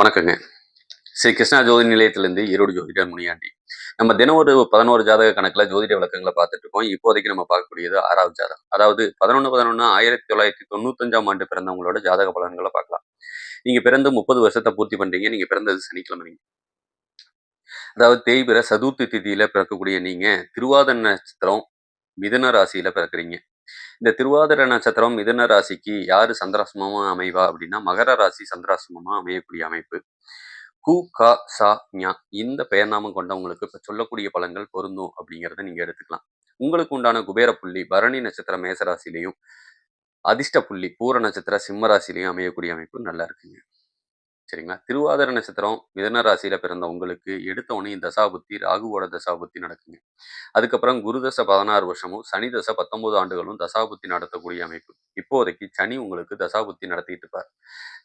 வணக்கங்க. ஸ்ரீ கிருஷ்ணா ஜோதி நிலையத்திலிருந்து ஈரோடு ஜோதிடர் முனியாண்டி. நம்ம தினம் ஒரு பதினோரு ஜாதக கணக்கில் ஜோதிட விளக்கங்களை பார்த்துட்டு இருக்கோம். இப்போதைக்கு நம்ம பார்க்கக்கூடியது ஆறாவது ஜாதகம். அதாவது பதினொன்று பதினொன்று ஆயிரத்தி தொள்ளாயிரத்தி தொண்ணூத்தஞ்சாம் ஆண்டு பிறந்தவங்களோட ஜாதக பலன்களை பார்க்கலாம். நீங்க பிறந்து முப்பது வருஷத்தை பூர்த்தி பண்றீங்க. நீங்க பிறந்தது சனிக்கிழமைங்க அதாவது தேய்பிற சதுர்த்தி திதியில பிறக்கக்கூடிய நீங்க திருவாத நட்சத்திரம் மிதன ராசியில பிறக்குறீங்க. இந்த திருவாதிர நட்சத்திரம் மிதுன ராசிக்கு யாரு சந்திராசிரமமா அமைவா அப்படின்னா மகர ராசி சந்திராசிரமமா அமையக்கூடிய அமைப்பு. கு கா சா ஞா இந்த பெயர்நாமம் கொண்டவங்களுக்கு இப்ப சொல்லக்கூடிய பலன்கள் பொருந்தும் அப்படிங்கிறத நீங்க எடுத்துக்கலாம். உங்களுக்கு உண்டான குபேர புள்ளி பரணி நட்சத்திரம் மேசராசிலையும் அதிர்ஷ்ட புள்ளி பூர நட்சத்திர சிம்ம ராசிலையும் அமையக்கூடிய அமைப்பு நல்லா இருக்குங்க. சரிங்களா? திருவாதிர நட்சத்திரம் மிதன ராசியில பிறந்த உங்களுக்கு எடுத்த உடனே தசாபுத்தி ராகுவோட தசாபுத்தி நடக்குங்க. அதுக்கப்புறம் குரு தசை பதினாறு வருஷமும் சனி தசை பத்தொன்பது ஆண்டுகளும் தசாபுத்தி நடத்தக்கூடிய அமைப்பு. இப்போதைக்கு சனி உங்களுக்கு தசாபுத்தி நடத்திட்டு இருப்பார்.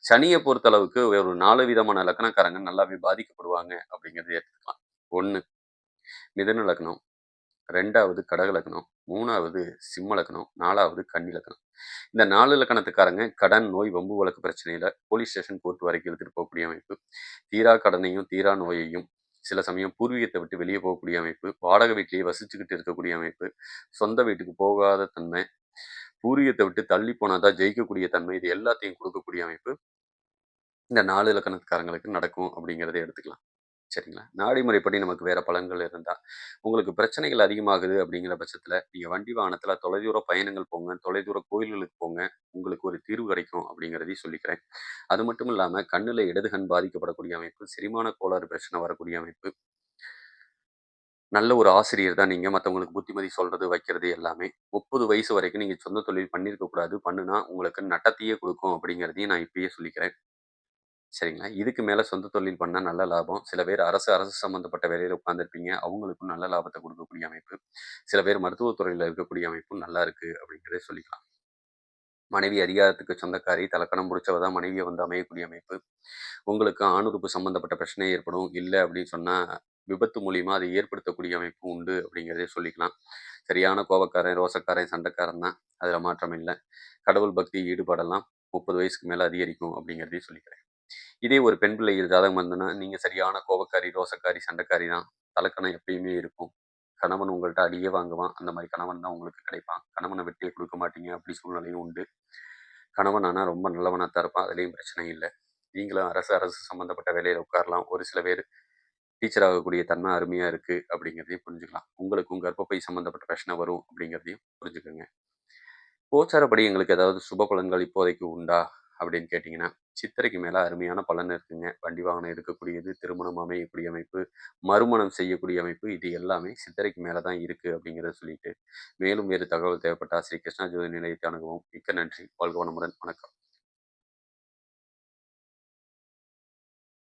சனியை பொறுத்தளவுக்கு ஒரு நாலு விதமான லக்கணக்காரங்க நல்லாவே பாதிக்கப்படுவாங்க அப்படிங்கிறத எடுத்துக்கலாம் ஒன்று மிதன லக்னம். ரெண்டாவது கடக லக்னம். மூணாவது சிம்ம லக்னம். நாலாவது கன்னி லக்னம். இந்த நாலு இலக்கணத்துக்காரங்க கடன் நோய் வம்பு வழக்கு பிரச்சனையில போலீஸ் ஸ்டேஷன் கோர்ட் வரைக்கும் எடுத்துகிட்டு போகக்கூடிய அமைப்பு. தீரா கடனையும் தீரா நோயையும் சில சமயம் பூர்வீகத்தை விட்டு வெளியே போகக்கூடிய அமைப்பு. வாடகை வீட்டிலேயே வசிச்சுக்கிட்டு இருக்கக்கூடிய அமைப்பு. சொந்த வீட்டுக்கு போகாத தன்மை. பூர்வீகத்தை விட்டு தள்ளி போனாதா ஜெயிக்கக்கூடிய தன்மை. இது எல்லாத்தையும் கொடுக்கக்கூடிய அமைப்பு. இந்த நாலு இலக்கணத்துக்காரங்களுக்கு நடக்கும் அப்படிங்கிறத எடுத்துக்கலாம். சரிங்களா? நாடி முறைப்படி நமக்கு வேற பலன்கள் இருந்தால் உங்களுக்கு பிரச்சனைகள் அதிகமாகுது அப்படிங்கிற பட்சத்தில் நீங்கள் வண்டி வாகனத்தில் தொலைதூர பயணங்கள் போங்க தொலைதூர கோயில்களுக்கு போங்க உங்களுக்கு ஒரு தீர்வு கிடைக்கும் அப்படிங்கிறதையும் சொல்லிக்கிறேன். அது மட்டும் இல்லாமல் கண்ணில் இடது கண் பாதிக்கப்படக்கூடிய அமைப்பு செரிமான கோளாறு பிரச்சனை வரக்கூடிய அமைப்பு. நல்ல ஒரு ஆசிரியர் தான் நீங்கள் மற்றவங்களுக்கு புத்திமதி சொல்கிறது வைக்கிறது எல்லாமே. முப்பது வயசு வரைக்கும் நீங்கள் சொந்த தொழில் பண்ணியிருக்கக்கூடாது பண்ணுனா உங்களுக்கு நட்டத்தையே கொடுக்கும் அப்படிங்கிறதையும் நான் இப்பயே சொல்லிக்கிறேன். சரிங்களா? இதுக்கு மேலே சொந்த தொழில் பண்ணால் நல்ல லாபம். சில பேர் அரசு அரசு சம்மந்தப்பட்ட வேலையில் உட்காந்துருப்பீங்க அவங்களுக்கும் நல்ல லாபத்தை கொடுக்கக்கூடிய அமைப்பு. சில பேர் மருத்துவத்துறையில் இருக்கக்கூடிய அமைப்பும் நல்லா இருக்குது அப்படிங்கிறத சொல்லிக்கலாம். மனைவி அதிகாரத்துக்கு சொந்தக்காரி தலக்கணம் முடிச்சவ தான் மனைவியை வந்து அமையக்கூடிய அமைப்பு. உங்களுக்கு ஆணுறுப்பு சம்மந்தப்பட்ட பிரச்சனை ஏற்படும். இல்லை அப்படின்னு சொன்னால் விபத்து மூலியமா அதை ஏற்படுத்தக்கூடிய அமைப்பு உண்டு அப்படிங்கிறதே சொல்லிக்கலாம். சரியான கோபக்காரன் ரோசக்காரன் சண்டைக்காரன் தான். அதில் மாற்றம் இல்லை. கடவுள் பக்தி ஈடுபாடெல்லாம் முப்பது வயசுக்கு மேலே அதிகரிக்கும் அப்படிங்கிறதையும் சொல்லிக்கிறேன். இதே ஒரு பெண் பிள்ளைகள் ஜாதகம் வந்ததுன்னா நீங்கள் சரியான கோபக்காரி ரோசக்காரி சண்டைக்காரி தான் தலக்கணம் எப்பயுமே இருக்கும். கணவன் உங்கள்கிட்ட அடியே வாங்குவான். அந்த மாதிரி கணவன் தான் உங்களுக்கு கிடைப்பான். கணவனை வெட்டியே கொடுக்க மாட்டீங்க அப்படி சூழ்நிலையும் உண்டு. கணவன் ஆனால் ரொம்ப நல்லவனாக தான் இருப்பான். அதுலேயும் பிரச்சனை இல்லை. நீங்களும் அரசு அரசு சம்மந்தப்பட்ட வேலையில் உட்காரலாம். ஒரு சில பேர் டீச்சர் ஆகக்கூடிய தன்மை அருமையாக இருக்குது அப்படிங்கிறதையும் புரிஞ்சுக்கலாம். உங்களுக்கும் கர்ப்பப்பை சம்மந்தப்பட்ட பிரச்சனை வரும் அப்படிங்கிறதையும் புரிஞ்சுக்கோங்க. கோச்சாரப்படி எங்களுக்கு ஏதாவது சுப பலன்கள் இப்போதைக்கு உண்டா? அப்படின்னு கேட்டிங்கன்னா சித்திரைக்கு மேலே அருமையான பலன் இருக்குங்க. வண்டி வாகனம் இருக்கக்கூடியது திருமணம் அமையக்கூடிய அமைப்பு மறுமணம் செய்யக்கூடிய அமைப்பு இது எல்லாமே சித்திரைக்கு மேலே தான் இருக்குது அப்படிங்கிறத சொல்லிட்டு. மேலும் வேறு தகவல் தேவைப்பட்டால் ஸ்ரீ கிருஷ்ணா ஜோதி நிலையத்தை அணுகவும். மிக்க நன்றி. வாழ்க வனமுடன் வணக்கம்.